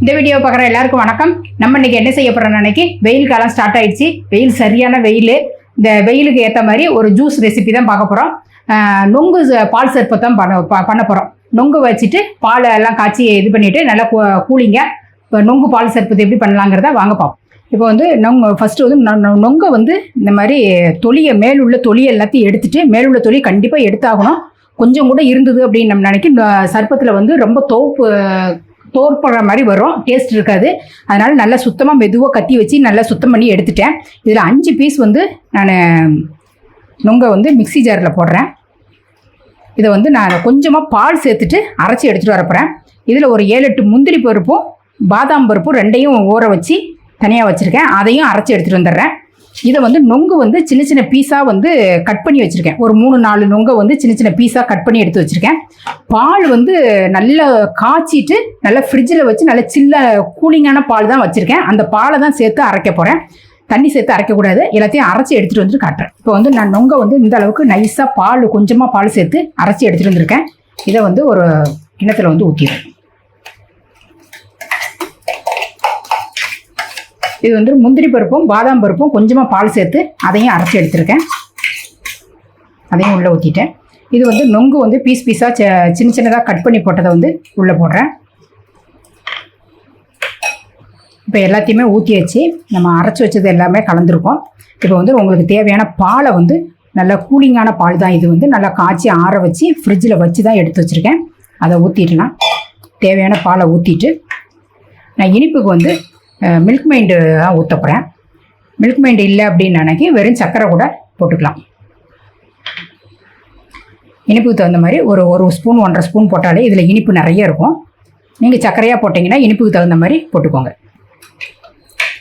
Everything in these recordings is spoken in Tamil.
இந்த வீடியோ பார்க்குற எல்லாருக்கும் வணக்கம். நம்ம இன்னைக்கு என்ன செய்ய போகிறோம் அன்னைக்கு வெயில் காலம் ஸ்டார்ட் ஆயிடுச்சு. வெயில் சரியான வெயில். இந்த வெயிலுக்கு ஏற்ற மாதிரி ஒரு ஜூஸ் ரெசிபி தான் பார்க்க போகிறோம் நொங்கு ச- பால் சர்ப்பம் தான் பண்ண ப- பண்ண போகிறோம் நொங்கு வச்சுட்டு பால் எல்லாம் காய்ச்சி இது பண்ணிவிட்டு நல்லா கூ- கூலிங்க. இப்போ நொங்கு பால் சர்ப்பத்தை எப்படி பண்ணலாங்கிறத வாங்க பார்ப்போம் இப்போ வந்து நொங்கு ஃபஸ்ட்டு வந்து நொ- நொங்கை வந்து இந்த மாதிரி தொலியை மேலுள்ள தொலி எல்லாத்தையும் எடுத்துட்டு மேலுள்ள தொலி கண்டிப்பாக எடுத்தாகணும். கொஞ்சம் கூட இருந்தது அப்படின்னு நம்ம நினைக்க சர்ப்பத்தில் வந்து ரொம்ப தோப்பு தோற்படுற மாதிரி வரும். டேஸ்ட் இருக்காது. அதனால் நல்லா சுத்தமாக மெதுவாக கத்தி வச்சு நல்லா சுத்தம் பண்ணி எடுத்துட்டேன். இதில் அஞ்சு பீஸ் வந்து நான் நுங்க வந்து மிக்ஸி ஜாரில் போடுறேன். இதை வந்து நான் கொஞ்சமாக பால் சேர்த்துட்டு அரைச்சி எடுத்துகிட்டு வரப்போகிறேன் இதில் ஒரு ஏழு எட்டு முந்திரி பருப்பும் பாதாம் பருப்பும் ரெண்டையும் ஊற வச்சு தனியாக வச்சுருக்கேன். அதையும் அரைச்சி எடுத்துகிட்டு வந்துடுறேன். இதை வந்து நொங்கு வந்து சின்ன சின்ன பீஸாக வந்து கட் பண்ணி வச்சுருக்கேன். ஒரு மூணு நாலு நொங்கை வந்து சின்ன சின்ன பீஸாக கட் பண்ணி எடுத்து வச்சுருக்கேன். பால் வந்து நல்லா காய்ச்சிட்டு நல்லா ஃப்ரிட்ஜில் வச்சு நல்லா சில்ல கூலிங்கான பால் தான் வச்சுருக்கேன். அந்த பாலை தான் சேர்த்து அரைக்க போகிறேன் தண்ணி சேர்த்து அரைக்கக்கூடாது எல்லாத்தையும் அரைச்சி எடுத்துகிட்டு வந்துட்டு காட்டுறேன். இப்போ வந்து நான் நொங்க வந்து இந்த அளவுக்கு நைஸாக பால் கொஞ்சமாக பால் சேர்த்து அரைச்சி எடுத்துகிட்டு வந்திருக்கேன். இதை வந்து ஒரு கிணத்துல வந்து ஊற்றிடுவேன் இது வந்து முந்திரி பருப்பும் பாதாம் பருப்பும் கொஞ்சமாக பால் சேர்த்து அதையும் அரைச்சி எடுத்திருக்கேன். அதையும் உள்ளே ஊற்றிட்டேன் இது வந்து நொங்கு வந்து பீஸ் பீஸாக சின்ன சின்னதாக கட் பண்ணி போட்டதை வந்து உள்ளே போடுறேன். இப்போ எல்லாத்தையுமே ஊற்றி வச்சு நம்ம அரைச்சி வச்சது எல்லாமே கலந்துருக்கோம். இப்போ வந்து உங்களுக்கு தேவையான பாலை வந்து நல்லா கூலிங்கான பால் தான் இது வந்து. நல்லா காய்ச்சி ஆற வச்சு ஃப்ரிட்ஜில் வச்சு தான் எடுத்து வச்சுருக்கேன். அதை ஊற்றிடலாம் தேவையான பாலை ஊற்றிட்டு நான் இனிப்புக்கு வந்து மில்க் மைண்டு தான் ஊற்ற போகிறேன் மில்க் மைண்டு இல்லை அப்படின்னு நினைக்கி வெறும் சர்க்கரை கூட போட்டுக்கலாம். இனிப்புக்கு தகுந்த மாதிரி ஒரு ஒரு ஸ்பூன் ஒன்றரை ஸ்பூன் போட்டாலே இதில் இனிப்பு நிறைய இருக்கும். நீங்கள் சர்க்கரையாக போட்டிங்கன்னா இனிப்புக்கு தகுந்த மாதிரி போட்டுக்கோங்க.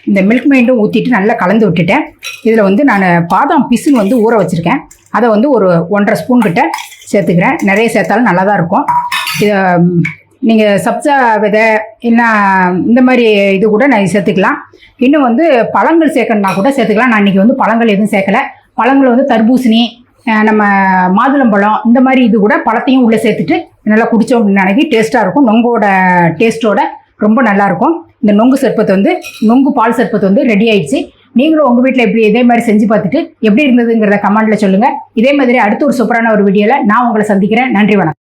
இந்த மில்க் மைண்டும் ஊற்றிட்டு நல்லா கலந்து விட்டுட்டேன். இதில் வந்து நான் பாதாம் பிசுன்னு வந்து ஊற வச்சுருக்கேன். அதை வந்து ஒரு ஒன்றரை ஸ்பூன் கிட்ட சேர்த்துக்கிறேன். நிறைய சேர்த்தாலும் நல்லா தான் இருக்கும். இதை நீங்கள் சப்ஜா விதை என்ன இந்த மாதிரி இது கூட நான் சேர்த்துக்கலாம். இன்னும் வந்து பழங்கள் சேர்க்கணுன்னா கூட சேர்த்துக்கலாம். நான் இன்றைக்கி வந்து பழங்கள் எதுவும் சேர்க்கலை. பழங்கள் வந்து தர்பூசணி நம்ம மாதுளம்பழம் இந்த மாதிரி இது கூட பழத்தையும் உள்ளே சேர்த்துட்டு நல்லா குடித்தோம் அப்படின்னு நினைக்கி டேஸ்ட்டாக இருக்கும். நொங்கோட டேஸ்ட்டோட ரொம்ப நல்லாயிருக்கும் இந்த நொங்கு சர்பத்து வந்து நொங்கு பால் சர்பத்து வந்து ரெடி ஆயிடுச்சு. நீங்களும் உங்கள் வீட்டில் எப்படி இதே மாதிரி செஞ்சு பார்த்துட்டு எப்படி இருந்ததுங்கிறத கமெண்ட்டில் சொல்லுங்கள் இதே மாதிரி அடுத்த ஒரு சூப்பரான ஒரு வீடியோவில் நான் உங்களை சந்திக்கிறேன். நன்றி வணக்கம்.